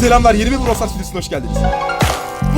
Selamlar yeni bir Brawl hoş geldiniz.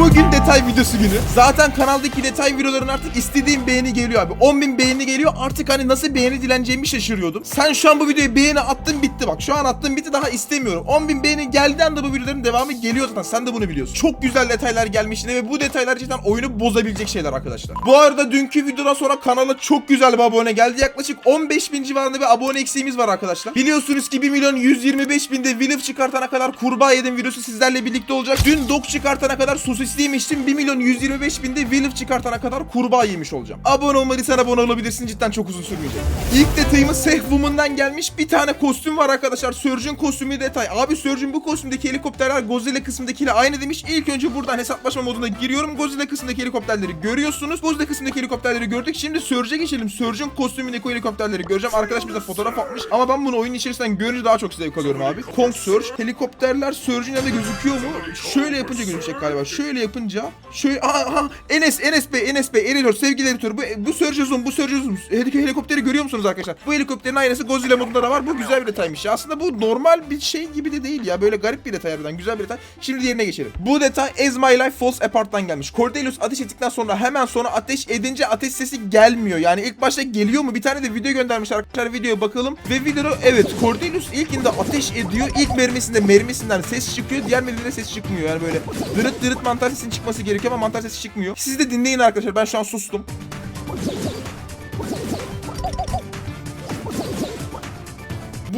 Bugün detay videosu günü. Zaten kanaldaki detay videoların artık istediğim beğeni geliyor abi. 10.000 beğeni geliyor. Artık hani nasıl beğeni dileneceğimi şaşırıyordum. Sen şu an bu videoyu beğeni attın bitti bak. Şu an attın bitti daha istemiyorum. 10.000 beğeni geldiği anda bu videoların devamı geliyor zaten. Sen de bunu biliyorsun. Çok güzel detaylar gelmişti ve bu detaylar cidden oyunu bozabilecek şeyler arkadaşlar. Bu arada dünkü videodan sonra kanala çok güzel bir abone geldi. Yaklaşık 15.000 civarında bir abone eksiğimiz var arkadaşlar. Biliyorsunuz ki 1 milyon 125 binde Wilf çıkartana kadar kurbağa yedim videosu sizlerle birlikte olacak. Dün dok çıkartana kadar sosis yemiştim. 1 milyon 125 binde Wilf çıkartana kadar kurbağa yemiş olacağım. Abone olmadıysan abone olabilirsin. Cidden çok uzun sürmeyecek. İlk detayımız Seth Woman'dan gelmiş. Bir tane kostüm var arkadaşlar. Surgeon kostümü detay. Abi Surgeon bu kostümdeki helikopterler Godzilla kısmındakiyle aynı demiş. İlk önce buradan hesaplaşma moduna giriyorum. Godzilla kısmındaki helikopterleri görüyorsunuz. Godzilla kısmındaki helikopterleri gördük. Şimdi Surge'e geçelim. Surgeon kostümündeki helikopterleri göreceğim. Arkadaş bize fotoğraf atmış. Ama ben bunu oyun içerisinden görünce daha çok zevk alıyorum abi. Kong Surge. Helikopterler Surge'ün yanında gözüküyor mu? Şöyle yapınca gözükecek galiba. Şöyle yapınca. Şöyle. Aha. Enes, Enes Bey, Enes Bey, editör, sevgili editör. Bu, bu Surge Zoom, bu Surge Zoom. Helik- helikopteri görüyor musunuz arkadaşlar? Bu helikopterin aynısı Godzilla modunda da var. Bu güzel bir detaymış ya. Aslında bu normal bir şey gibi de değil ya. Böyle garip bir detay harbiden. Güzel bir detay. Şimdi diğerine geçelim. Bu detay As My Life Falls Apart'tan gelmiş. Cordelius ateş ettikten sonra hemen sonra ateş edince ateş sesi gelmiyor. Yani ilk başta geliyor mu? Bir tane de video göndermişler arkadaşlar. Videoya bakalım. Ve videoda evet Cordelius ilkinde ateş ediyor. İlk mermisinde mermisinden ses çıkıyor. Diğer mermisinde ses çıkmıyor. Yani böyle dırıt dırıt mantar sesinin çıkması gerekiyor ama mantar sesi çıkmıyor. Siz de dinleyin arkadaşlar. Ben şu an sustum.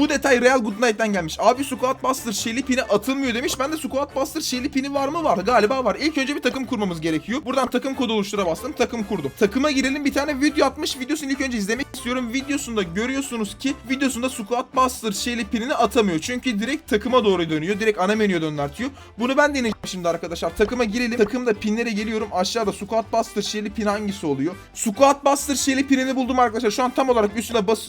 Bu detay Real Goodnight'tan gelmiş. Abi Squad Buster Shelly pini atılmıyor demiş. Ben de Squad Buster Shelly pini var mı? Var. Galiba var. İlk önce bir takım kurmamız gerekiyor. Buradan takım kodu oluştura bastım. Takım kurdum. Takıma girelim. Bir tane video atmış. Videosunu ilk önce izlemek istiyorum. Videosunda görüyorsunuz ki videosunda Squad Buster Shelly pinini atamıyor. Çünkü direkt takıma doğru dönüyor. Direkt ana menüye dönüyor. Bunu ben deneyeceğim şimdi arkadaşlar. Takıma girelim. Takımda pinlere geliyorum. Aşağıda Squad Buster Shelly pin hangisi oluyor? Squad Buster Shelly pinini buldum arkadaşlar. Şu an tam olarak üstüne bas...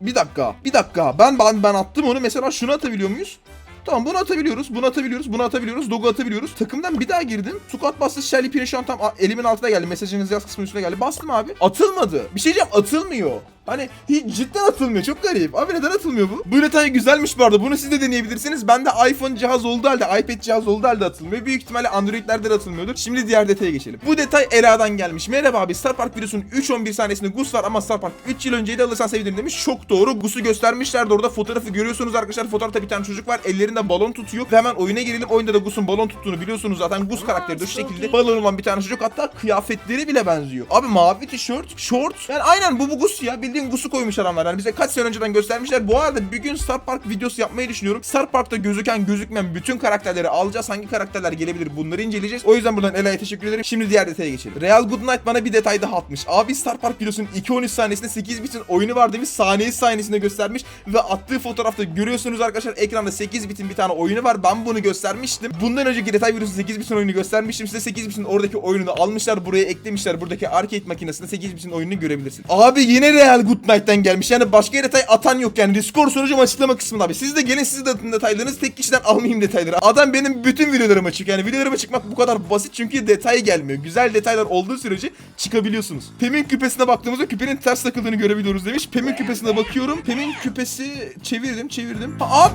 Bir dakika. Bir dakika. Ben ben ben attım onu. Mesela şunu atabiliyor muyuz? Tamam bunu atabiliyoruz. Bunu atabiliyoruz. Bunu atabiliyoruz. Dog'u atabiliyoruz. Takımdan bir daha girdim. Squat bastı. Shelly Piri şu an tam elimin altına geldi. Mesajınız yaz kısmının üstüne geldi. Bastım abi. Atılmadı. Bir şey diyeceğim. Atılmıyor. Hani hiç cidden atılmıyor. Çok garip. Abi neden atılmıyor bu? Bu detay güzelmiş bu arada. Bunu siz de deneyebilirsiniz. Ben de iPhone cihaz olduğu halde, iPad cihaz olduğu halde atılmıyor. Büyük ihtimalle Android'lerde de atılmıyordur. Şimdi diğer detaya geçelim. Bu detay Ela'dan gelmiş. Merhaba abi. Star Park videosunun 3-11 sahnesinde Gus var ama Star Park 3 yıl önceyi de alırsan sevinirim demiş. Çok doğru. Gus'u göstermişlerdi orada. Fotoğrafı görüyorsunuz arkadaşlar. Fotoğrafta bir tane çocuk var. Ellerinde balon tutuyor. Ve hemen oyuna girelim. Oyunda da Gus'un balon tuttuğunu biliyorsunuz zaten. Gus karakteri de şu şekilde balon olan bir tane çocuk. Hatta kıyafetleri bile benziyor. Abi mavi tişört, short. Yani aynen bu bu Gus ya. Bildiğin Gus'u koymuş adamlar. Yani bize kaç sene önceden göstermişler. Bu arada bir gün Star Park videosu yapmayı düşünüyorum. Star Park'ta gözüken gözükmeyen bütün karakterleri alacağız. Hangi karakterler gelebilir bunları inceleyeceğiz. O yüzden buradan Ela'ya teşekkür ederim. Şimdi diğer detaya geçelim. Real Goodnight bana bir detay daha atmış. Abi Star Park videosunun 2.13 sahnesinde 8 bitin oyunu var demiş. Saniye sahnesinde göstermiş. Ve attığı fotoğrafta görüyorsunuz arkadaşlar ekranda 8 bitin bir tane oyunu var. Ben bunu göstermiştim. Bundan önceki detay videosu 8 bitin oyunu göstermiştim. Size 8 bitin oradaki oyununu almışlar. Buraya eklemişler. Buradaki arcade makinesinde 8 bitin oyununu görebilirsin. Abi yine Real Goodnight'tan gelmiş. Yani başka detay atan yok yani. Discord sonucum açıklama kısmında abi. Siz de gelin siz de atın detaylarınızı. Tek kişiden almayayım detayları. Adam benim bütün videolarıma çıkıyor. Yani videolarıma çıkmak bu kadar basit çünkü detay gelmiyor. Güzel detaylar olduğu sürece çıkabiliyorsunuz. Pem'in küpesine baktığımızda küpenin ters takıldığını görebiliyoruz demiş. Pem'in küpesine bakıyorum. Pem'in küpesi çevirdim çevirdim. Ha, abi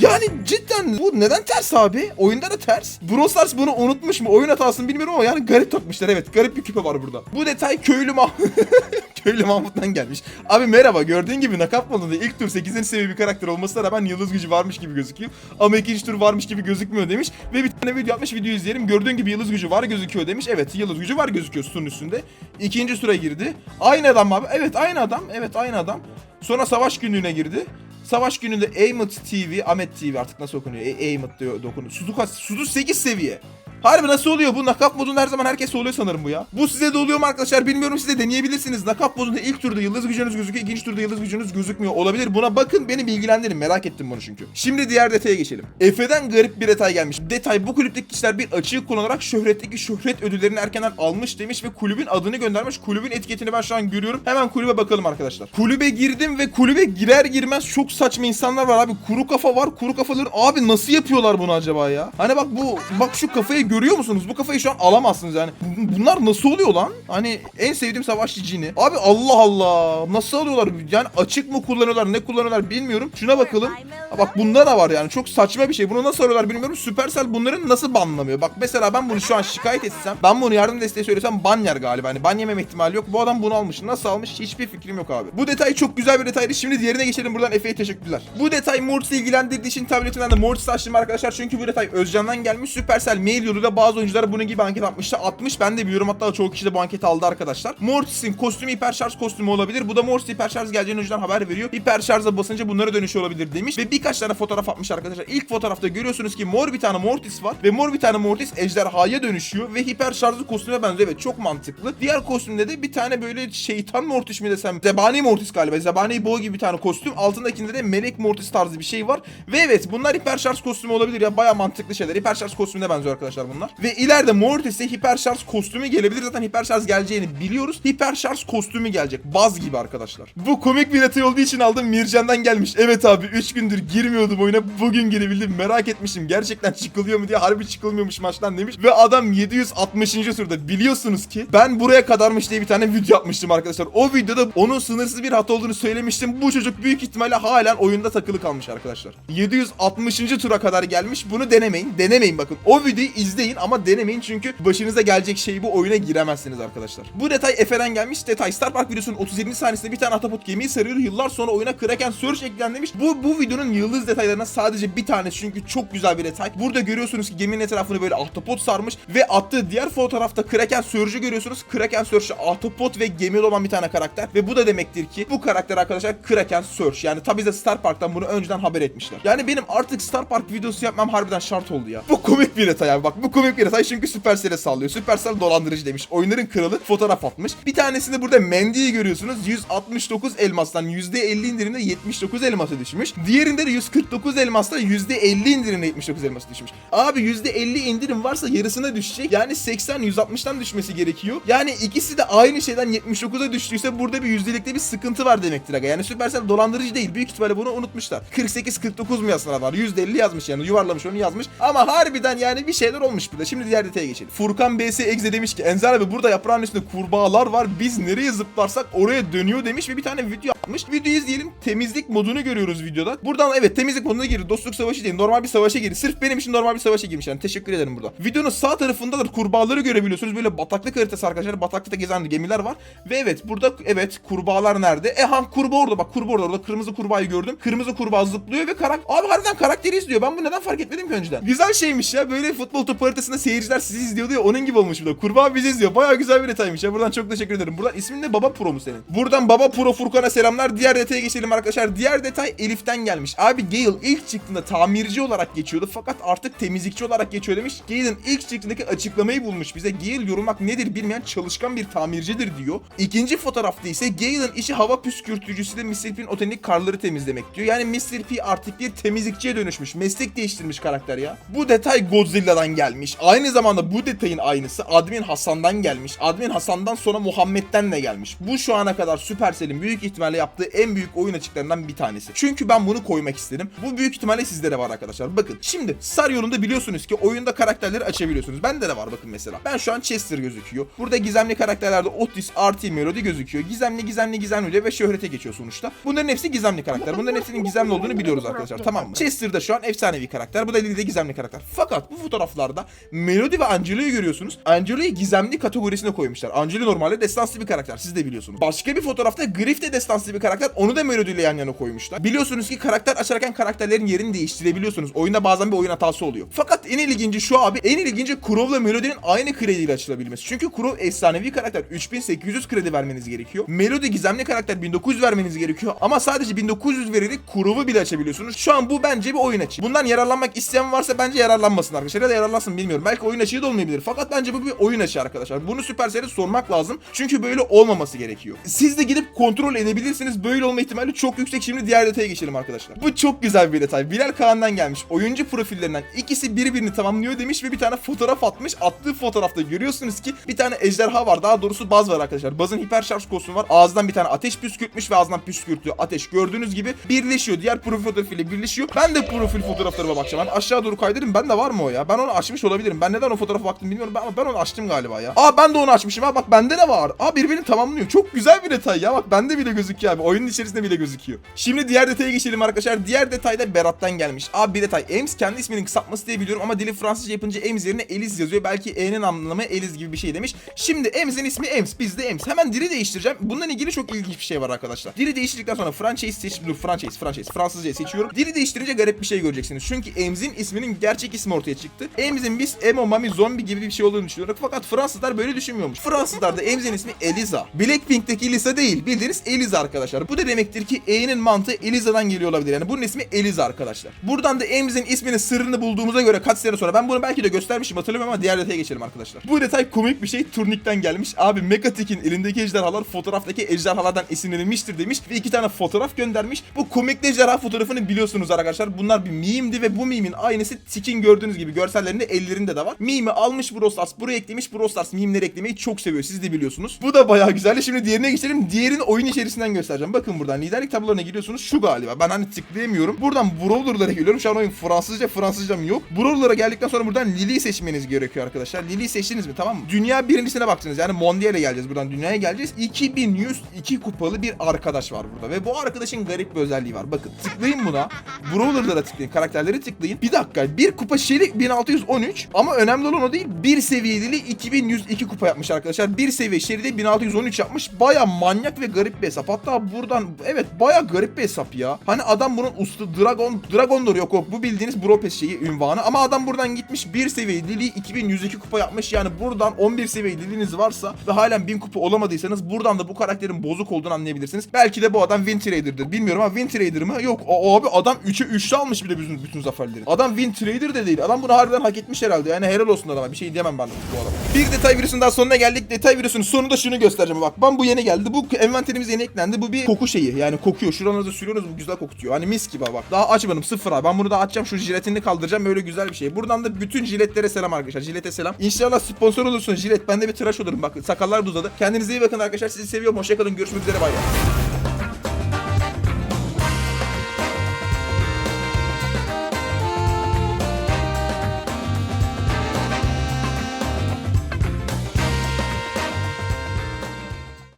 yani cidden bu neden ters abi? Oyunda da ters. Brawl Stars bunu unutmuş mu? Oyun hatasını bilmiyorum ama yani garip takmışlar evet. Garip bir küpe var burada. Bu detay köylü Mah köylü Mahmut'tan gelmiş. Abi merhaba gördüğün gibi nakap modunda ilk tur 8. seviye bir karakter olmasına rağmen yıldız gücü varmış gibi gözüküyor. Ama ikinci tur varmış gibi gözükmüyor demiş. Ve bir tane video yapmış video izleyelim. Gördüğün gibi yıldız gücü var gözüküyor demiş. Evet yıldız gücü var gözüküyor sütunun üstünde. İkinci tura girdi. Aynı adam abi. Evet aynı adam. Evet aynı adam. Sonra savaş günlüğüne girdi. Savaş gününde Aimut TV, Ahmet TV artık nasıl okunuyor? E Aimut diyor dokunuyor. Sudu kaç? Sudu 8 seviye. Harbi nasıl oluyor bu? Nakap modunda her zaman herkes oluyor sanırım bu ya. Bu size de oluyor mu arkadaşlar? Bilmiyorum size deneyebilirsiniz. Nakap modunda ilk turda yıldız gücünüz gözüküyor. ikinci turda yıldız gücünüz gözükmüyor. Olabilir. Buna bakın beni bilgilendirin. Merak ettim bunu çünkü. Şimdi diğer detaya geçelim. Efe'den garip bir detay gelmiş. Detay bu kulüpteki kişiler bir açığı kullanarak şöhretteki şöhret ödüllerini erkenden almış demiş ve kulübün adını göndermiş. Kulübün etiketini ben şu an görüyorum. Hemen kulübe bakalım arkadaşlar. Kulübe girdim ve kulübe girer girmez çok saçma insanlar var abi. Kuru kafa var. Kuru kafaların abi nasıl yapıyorlar bunu acaba ya? Hani bak bu bak şu kafayı görüyor musunuz? Bu kafayı şu an alamazsınız yani. Bu- Bunlar nasıl oluyor lan? Hani en sevdiğim savaşçı cini. Abi Allah Allah. Nasıl alıyorlar? Yani açık mı kullanıyorlar? Ne kullanıyorlar bilmiyorum. Şuna bakalım. Bak bunda da var yani. Çok saçma bir şey. Bunu nasıl alıyorlar bilmiyorum. Supercell bunların nasıl banlamıyor? Bak mesela ben bunu şu an şikayet etsem. Ben bunu yardım desteği söylesem ban yer galiba. Hani ban yemem ihtimali yok. Bu adam bunu almış. Nasıl almış? Hiçbir fikrim yok abi. Bu detay çok güzel bir detaydı. Şimdi diğerine geçelim. Buradan Efe'ye teşekkürler. Bu detay Mortis'i ilgilendirdiği için tabletinden de Mortis açtım arkadaşlar. Çünkü bu detay Özcan'dan gelmiş. Supercell mail yoluyla bazı oyunculara bunun gibi anket atmıştı. 60 ben de biliyorum. Hatta çoğu kişi de bu anketi aldı arkadaşlar. Mortis'in kostümü hiper şarj kostümü olabilir. Bu da Mortis hiper şarj geleceğini önceden haber veriyor. Hiper şarja basınca bunlara dönüşü olabilir demiş. Ve birkaç tane fotoğraf atmış arkadaşlar. İlk fotoğrafta görüyorsunuz ki mor bir tane Mortis var. Ve mor bir tane Mortis ejderhaya dönüşüyor. Ve hiper şarjlı kostüme benziyor. Evet çok mantıklı. Diğer kostümde de bir tane böyle şeytan Mortis mi desem. Zebani Mortis galiba. Zebani boğu gibi bir tane kostüm. Altındakinde de melek Mortis tarzı bir şey var. Ve evet bunlar hiper şarj kostümü olabilir ya. Baya mantıklı şeyler. Hiper şarj kostümüne benziyor arkadaşlar bunlar. Ve ileride Mortis'e hiper şarj kostümü gelebilir. Zaten hiper şarj geleceğini biliyoruz. Hiper şarj kostümü gelecek. Baz gibi arkadaşlar. Bu komik bir detay olduğu için aldım. Mircan'dan gelmiş. Evet abi 3 gündür girmiyordum oyuna. Bugün girebildim. Merak etmiştim. Gerçekten çıkılıyor mu diye. Harbi çıkılmıyormuş maçtan demiş. Ve adam 760. turda. Biliyorsunuz ki ben buraya kadarmış diye bir tane video yapmıştım arkadaşlar. O videoda onun sınırsız bir hata olduğunu söylemiştim. Bu çocuk büyük ihtimalle halen oyunda takılı kalmış arkadaşlar. 760. tura kadar gelmiş. Bunu denemeyin. Denemeyin bakın. O videoyu izleyin ama denemeyin çünkü başınıza gelecek şey bu oyuna giremezsiniz arkadaşlar. Bu detay Efe'den gelmiş. Detay Star Park videosunun 37. saniyesinde bir tane Ahtapot gemiyi sarıyor. Yıllar sonra oyuna Kraken Surge eklenmiş. Bu bu videonun yıldız detaylarına sadece bir tanesi çünkü çok güzel bir detay. Burada görüyorsunuz ki geminin etrafını böyle ahtapot sarmış ve attığı diğer fotoğrafta Kraken Surge'ü görüyorsunuz. Kraken Surge ahtapot ve gemili olan bir tane karakter ve bu da demektir ki bu karakter arkadaşlar Kraken Surge. Yani tabi de Star Park'tan bunu önceden haber etmişler. Yani benim artık Star Park videosu yapmam harbiden şart oldu ya. Bu komik bir detay abi bak bu komik bir detay çünkü Supercell'e sallıyor. Supercell dolandırıcı demiş. Oyunların kralı fotoğraf atmış. Bir tanesinde burada Mendy'yi görüyorsunuz. 169 elmastan %50 indirimde 79 elmasa düşmüş. Diğerinde de 149 elmastan %50 indirimde 79 elmasa düşmüş. Abi %50 indirim varsa yarısına düşecek. Yani 80 160'tan düşmesi gerekiyor. Yani ikisi de aynı şeyden 79'a düştüyse burada bir yüzdelikte bir sıkıntı var demektir aga. Yani Supercell dolandırıcı değil. Büyük ihtimalle bunu unutmuşlar. 48 49 mu yazsalar var? %50 yazmış yani. Yuvarlamış onu yazmış. Ama harbiden yani bir şeyler olmuş burada. Şimdi diğer detaya geçelim. Furkan BS Exe demiş ki Enzer abi burada yaprağın üstünde kurbağalar var. Biz nereye zıplarsak oraya dönüyor demiş ve bir tane video yapmış. Videoyu izleyelim. Temizlik modunu görüyoruz videoda. Buradan evet temizlik moduna girdi. Dostluk savaşı değil. Normal bir savaşa girdi. Sırf benim için normal bir savaşa girmiş yani. Teşekkür ederim burada. Videonun sağ tarafında da kurbağaları görebiliyorsunuz. Böyle bataklık haritası arkadaşlar. Bataklıkta gezen gemiler var. Ve evet burada evet kurbağalar nerede? E ha kurbağa orada bak kurbağa orada. Orada kırmızı kurbağayı gördüm. Kırmızı kurbağa zıplıyor ve karak... Abi harbiden karakteri izliyor. Ben bu neden fark etmedim ki önceden? Güzel şeymiş ya. Böyle futbol topu haritasında seyirciler sizi izliyordu ya. Onun gibi olmuş bu da. Kurbağa bizi izliyor. Baya güzel bir detaymış ya. Buradan çok teşekkür ederim. Buradan ismin ne? Baba Pro mu senin? Buradan Baba Pro Furkan'a selamlar. Diğer detaya geçelim arkadaşlar. Diğer detay Elif'ten gelmiş. Abi Gale ilk çıktığında tamirci olarak geçiyordu. Fakat artık temizlikçi olarak geçiyor demiş. Gale'in ilk çıktığındaki açıklamayı bulmuş bize. Gale yorulmak nedir bilmeyen çalışkan bir tamircidir diyor. İkinci fotoğrafta ise Gale'in işi hava püskürtücüsü de Mr. P'nin otelik karları temizlemek diyor. Yani Mr. P artık bir temizlikçiye dönüşmüş. Meslek değiştirmiş karakter ya. Bu detay Godzilla'dan gelmiş. Aynı zamanda bu detayın aynısı Admin Hasan'dan gelmiş. Admin Hasan'dan sonra Muhammed'den de gelmiş. Bu şu ana kadar Supercell'in büyük ihtimalle yaptığı en büyük oyun açıklarından bir tanesi. Çünkü ben bunu koymak istedim. Bu büyük ihtimalle sizde de var arkadaşlar. Bakın şimdi Sar yolunda biliyorsunuz ki oyunda karakterleri açabiliyorsunuz. Bende de var bakın mesela. Ben şu an Chester gözüküyor. Burada gizemli karakterlerde Otis, Artie, Melody gözüküyor. Gizemli, gizemli, gizemli ve şöhrete geçiyor sonuçta. Bunların hepsi gizemli karakter. Bunların hepsinin gizemli olduğunu biliyoruz arkadaşlar. Tamam mı? Chester da şu an efsanevi karakter. Bu da Lily de gizemli karakter. Fakat bu fotoğraflarda Melody ve Angelo'yu görüyorsunuz. Angelo'yu gizemli kategorisine koymuşlar. Angelo normalde destanslı bir karakter. Siz de biliyorsunuz. Başka bir fotoğrafta Griff de destanslı bir karakter. Onu da Melody ile yan yana koymuşlar. Biliyorsunuz ki karakter açarken karakterlerin yerini değiştirebiliyorsunuz. Oyunda bazen bir oyun hatası oluyor. Fakat en ilginci şu abi. En ilginci Kurov'la Melody'nin aynı krediyle açılabilmesi. Çünkü Kurov efsanevi karakter. 3800 kredi vermeniz gerekiyor. Melody gizemli karakter 1900 vermeniz gerekiyor. Ama sadece 1900 vererek Kurov'u bile açabiliyorsunuz. Şu an bu bence bir oyun açığı. Bundan yararlanmak isteyen varsa bence yararlanmasın arkadaşlar. Ya da yararlansın bilmiyorum. Belki oyun açığı da olmayabilir. Fakat bence bu bir oyun açığı arkadaşlar. Bunu Supercell'e sormak lazım. Çünkü böyle olmaması gerekiyor. Siz de gidip kontrol edebilirsiniz. Böyle olma ihtimali çok yüksek. Şimdi diğer detaya geçelim arkadaşlar. Bu çok güzel bir detay. Bilal Kaan'dan gelmiş. Oyuncu profillerinden ikisi birbirini tamamlıyor demiş ve bir tane fotoğraf atmış. Attığı fotoğrafta görüyorsunuz ki bir tane ejderha var. Daha doğrusu baz var arkadaşlar. Bazın hiper şarj kostümü var. Ağzından bir tane ateş püskürtmüş ve ağzından püskürtüyor. Ateş gördüğünüz gibi birleşiyor. Diğer profil fotoğrafıyla birleşiyor. Ben de profil fotoğraflarıma bakacağım. Ben aşağı doğru kaydırayım. Ben de var mı o ya? Ben onu açmıştım. Açmış olabilirim. Ben neden o fotoğrafa baktım bilmiyorum ama ben onu açtım galiba ya. Aa ben de onu açmışım ha bak bende ne var? Aa birbirini tamamlıyor. Çok güzel bir detay ya bak bende bile gözüküyor abi. Oyunun içerisinde bile gözüküyor. Şimdi diğer detaya geçelim arkadaşlar. Diğer detay da Berat'tan gelmiş. Abi bir detay. Ems kendi isminin kısaltması diye biliyorum ama dili Fransızca yapınca Ems yerine Eliz yazıyor. Belki E'nin anlamı Eliz gibi bir şey demiş. Şimdi Ems'in ismi Ems. Biz de Ems. Hemen dili değiştireceğim. Bununla ilgili çok ilginç bir şey var arkadaşlar. Dili değiştirdikten sonra franchise seç... Dur franchise, franchise. Fransızca seçiyorum. Dili değiştirince garip bir şey göreceksiniz. Çünkü Ems'in isminin gerçek ismi ortaya çıktı. Ems'in biz Emo, Mami, Zombi gibi bir şey olduğunu düşünüyoruz. Fakat Fransızlar böyle düşünmüyormuş. Fransızlar da Ems'in ismi Eliza. Blackpink'teki Lisa değil. Bildiğiniz Eliza arkadaşlar. Bu da demektir ki E'nin mantığı Eliza'dan geliyor olabilir. Yani bunun ismi Eliza arkadaşlar. Buradan da Ems'in isminin sırrını bulduğumuza göre kaç sene sonra ben bunu belki de göstermişim hatırlamıyorum ama diğer detaya geçelim arkadaşlar. Bu detay komik bir şey. Turnik'ten gelmiş. Abi Megatik'in elindeki ejderhalar fotoğraftaki ejderhalardan esinlenilmiştir demiş ve iki tane fotoğraf göndermiş. Bu komikli ejderha fotoğrafını biliyorsunuz arkadaşlar. Bunlar bir meme'di ve bu meme'in aynısı Tik'in gördüğünüz gibi görsellerinde ellerinde de var. Meme'i almış Brawl Stars buraya eklemiş. Brawl Stars meme'leri eklemeyi çok seviyor. Siz de biliyorsunuz. Bu da bayağı güzel. Şimdi diğerine geçelim. Diğerini oyun içerisinden göstereceğim. Bakın buradan liderlik tablolarına giriyorsunuz. Şu galiba. Ben hani tıklayamıyorum. Buradan Brawler'lara geliyorum. Şu an oyun Fransızca. Fransızcam yok. Brawler'lara geldikten sonra buradan Lily'yi seçmeniz gerekiyor arkadaşlar. Lily'yi seçtiniz mi? Tamam mı? Dünya birincisine baktınız. Yani Mondial'e geleceğiz. Buradan dünyaya geleceğiz. 2102 kupalı bir arkadaş var burada. Ve bu arkadaşın garip bir özelliği var. Bakın tıklayın buna. Brawler'lara tıklayın. Karakterleri tıklayın. Bir dakika. Bir kupa Shelly 1613. Ama önemli olan o değil. Bir seviyeli 2102 kupa yapmış arkadaşlar. Bir seviye Shelly'de 1613 yapmış. Baya manyak ve garip bir hesap. Hatta buradan evet baya garip bir hesap ya. Hani adam bunun usta Dragon Dragon'dur yok o. Bu bildiğiniz Pass şeyi ünvanı. Ama adam buradan gitmiş bir seviye Lily 2102 kupa yapmış. Yani buradan 11 seviye Lily'niz varsa ve halen 1000 kupa olamadıysanız buradan da bu karakterin bozuk olduğunu anlayabilirsiniz. Belki de bu adam Win Trader'dır. Bilmiyorum ama Win Trader mı? Yok. O, abi adam 3'e 3'te almış bile bütün, bütün zaferleri. Adam Win Trader de değil. Adam bunu harbiden hak etmiş herhalde. Yani helal olsun adama. Bir şey diyemem ben bu adama. Bir detay virüsünün daha sonuna geldik. Detay virüsünün sonunda şunu göstereceğim. Bak ben bu yeni geldi. Bu envanterimiz yeni eklendi. Bu bir koku şeyi. Yani kokuyor. Şuranıza sürüyorsunuz bu güzel kokutuyor. Hani mis gibi bak. Daha açmadım sıfır abi. Ben bunu da açacağım. Şu jiletini kaldıracağım. Böyle güzel bir şey. Buradan da bütün jiletlere selam arkadaşlar. Jilete selam. İnşallah sponsor olursun jilet. Ben de bir tıraş olurum. Bak sakallar da uzadı. Kendinize iyi bakın arkadaşlar. Sizi seviyorum. Hoşçakalın. Görüşmek üzere. Bay bay.